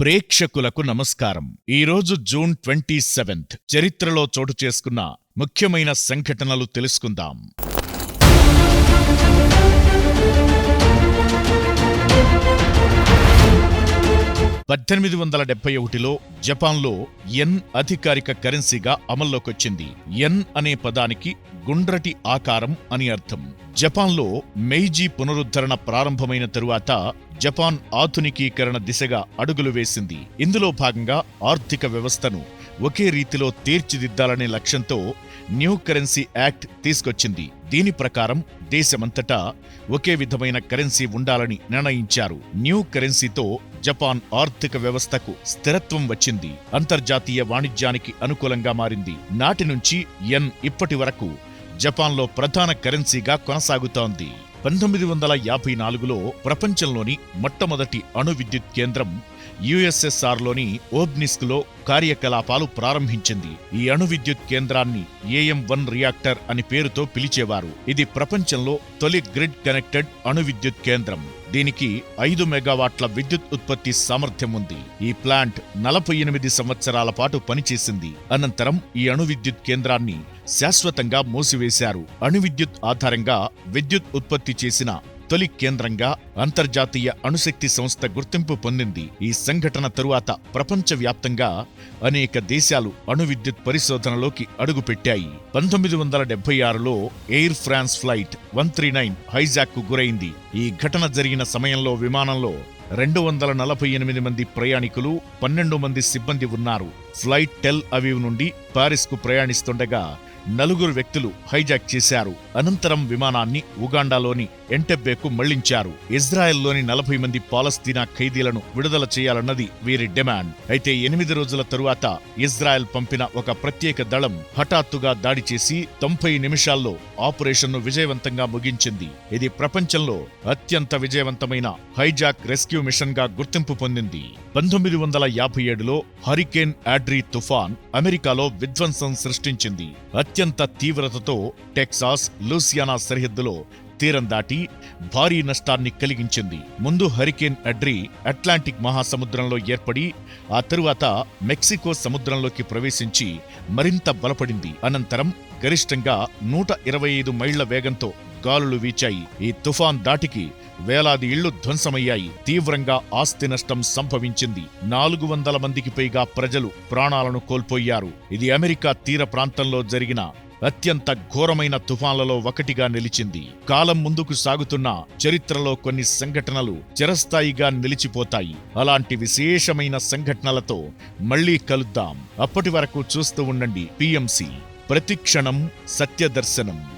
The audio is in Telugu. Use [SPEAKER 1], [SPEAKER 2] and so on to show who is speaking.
[SPEAKER 1] ప్రేక్షకులకు నమస్కారం. ఈరోజు జూన్ ట్వంటీ సెవెంత్. చరిత్రలో చోటు చేసుకున్న ముఖ్యమైన సంఘటనలు తెలుసుకుందాం. పద్దెనిమిది వందల డెబ్బై ఒకటిలో జపాన్లో ఎన్ అధికారిక కరెన్సీగా అమల్లోకొచ్చింది. ఎన్ అనే పదానికి గుండ్రటి ఆకారం అని అర్థం. జపాన్లో మెయిజీ పునరుద్ధరణ ప్రారంభమైన తరువాత జపాన్ ఆధునికీకరణ దిశగా అడుగులు వేసింది. ఇందులో భాగంగా ఆర్థిక వ్యవస్థను ఒకే రీతిలో తీర్చిదిద్దాలనే లక్ష్యంతో న్యూ కరెన్సీ యాక్ట్ తీసుకొచ్చింది. దీని ప్రకారం దేశమంతటా ఒకే విధమైన కరెన్సీ ఉండాలని నిర్ణయించారు. న్యూ కరెన్సీతో జపాన్ ఆర్థిక వ్యవస్థకు స్థిరత్వం వచ్చింది. అంతర్జాతీయ వాణిజ్యానికి అనుకూలంగా మారింది. నాటి నుంచి ఎన్ ఇప్పటి వరకు జపాన్లో ప్రధాన కరెన్సీగా కొనసాగుతోంది. పంతొమ్మిది వందల యాభై నాలుగులో ప్రపంచంలోని మొట్టమొదటి అణు విద్యుత్ కేంద్రం యుఎస్ఎస్ఆర్లోని ఓబ్నిస్క్లో కార్యకలాపాలు ప్రారంభించింది. ఈ అణు విద్యుత్ కేంద్రాన్ని ఏఎం వన్ రియాక్టర్ అని పేరుతో పిలిచేవారు. ఇది ప్రపంచంలో తొలి గ్రిడ్ కనెక్టెడ్ అణు విద్యుత్ కేంద్రం. దీనికి ఐదు మెగావాట్ల విద్యుత్ ఉత్పత్తి సామర్థ్యం ఉంది. ఈ ప్లాంట్ నలభై ఎనిమిది సంవత్సరాల పాటు పనిచేసింది. అనంతరం ఈ అణు విద్యుత్ కేంద్రాన్ని శాశ్వతంగా మూసివేశారు. అణు విద్యుత్ ఆధారంగా విద్యుత్ ఉత్పత్తి చేసిన తొలి కేంద్రంగా అంతర్జాతీయ అణుశక్తి సంస్థ గుర్తింపు పొందింది. ఈ సంఘటన తరువాత ప్రపంచవ్యాప్తంగా అనేక దేశాలు అణు విద్యుత్ పరిశోధనలోకి అడుగుపెట్టాయి. పంతొమ్మిది వందల డెబ్బై ఆరులో Air France flight one three nine హైజాక్కు గురైంది. ఈ ఘటన జరిగిన సమయంలో విమానంలో రెండు వందల నలభై ఎనిమిది మంది ప్రయాణికులు పన్నెండు మంది సిబ్బంది ఉన్నారు. ఫ్లైట్ టెల్ అవీవ్ నుండి పారిస్కు ప్రయాణిస్తుండగా నలుగురు వ్యక్తులు హైజాక్ చేశారు. అనంతరం విమానాన్ని ఉగాండాలోని ఎంటెబ్బేకు మళ్ళించారు. ఇజ్రాయెల్లోని నలభై మంది పాలస్తీనా ఖైదీలను విడుదల చేయాలన్నది వీరి డిమాండ్. అయితే ఎనిమిది రోజుల తరువాత ఇజ్రాయెల్ పంపిన ఒక ప్రత్యేక దళం హఠాత్తుగా దాడి చేసి తొంభై నిమిషాల్లో ఆపరేషన్ను విజయవంతంగా ముగించింది. ఇది ప్రపంచంలో అత్యంత విజయవంతమైన హైజాక్ రెస్క్యూ మిషన్గా గుర్తింపు పొందింది. పంతొమ్మిది వందల యాభై ఏడులో హరికేన్ ఆడ్రీ తుఫాన్ అమెరికాలో విధ్వంసం సృష్టించింది. అత్యంత తీవ్రతతో టెక్సాస్ లూసియానా సరిహద్దులో తీరం దాటి భారీ నష్టాన్ని కలిగించింది. ముందు హరికేన్ అడ్రి అట్లాంటిక్ మహాసముద్రంలో ఏర్పడి ఆ తరువాత మెక్సికో సముద్రంలోకి ప్రవేశించి మరింత బలపడింది. అనంతరం గరిష్టంగా నూట ఇరవై ఐదు మైళ్ళ వేగంతో గాలులు వీచాయి. ఈ తుఫాన్ దాటికి వేలాది ఇళ్ళు ధ్వంసమయ్యాయి. తీవ్రంగా ఆస్తి నష్టం సంభవించింది. నాలుగు వందల మందికి పైగా ప్రజలు ప్రాణాలను కోల్పోయారు. ఇది అమెరికా తీర ప్రాంతంలో జరిగిన అత్యంత ఘోరమైన తుఫాన్లలో ఒకటిగా నిలిచింది. కాలం ముందుకు సాగుతున్న చరిత్రలో కొన్ని సంఘటనలు చిరస్థాయిగా నిలిచిపోతాయి. అలాంటి విశేషమైన సంఘటనలతో మళ్ళీ కలుద్దాం. అప్పటి వరకు చూస్తూ ఉండండి. పిఎంసి. ప్రతిక్షణం సత్యదర్శనం.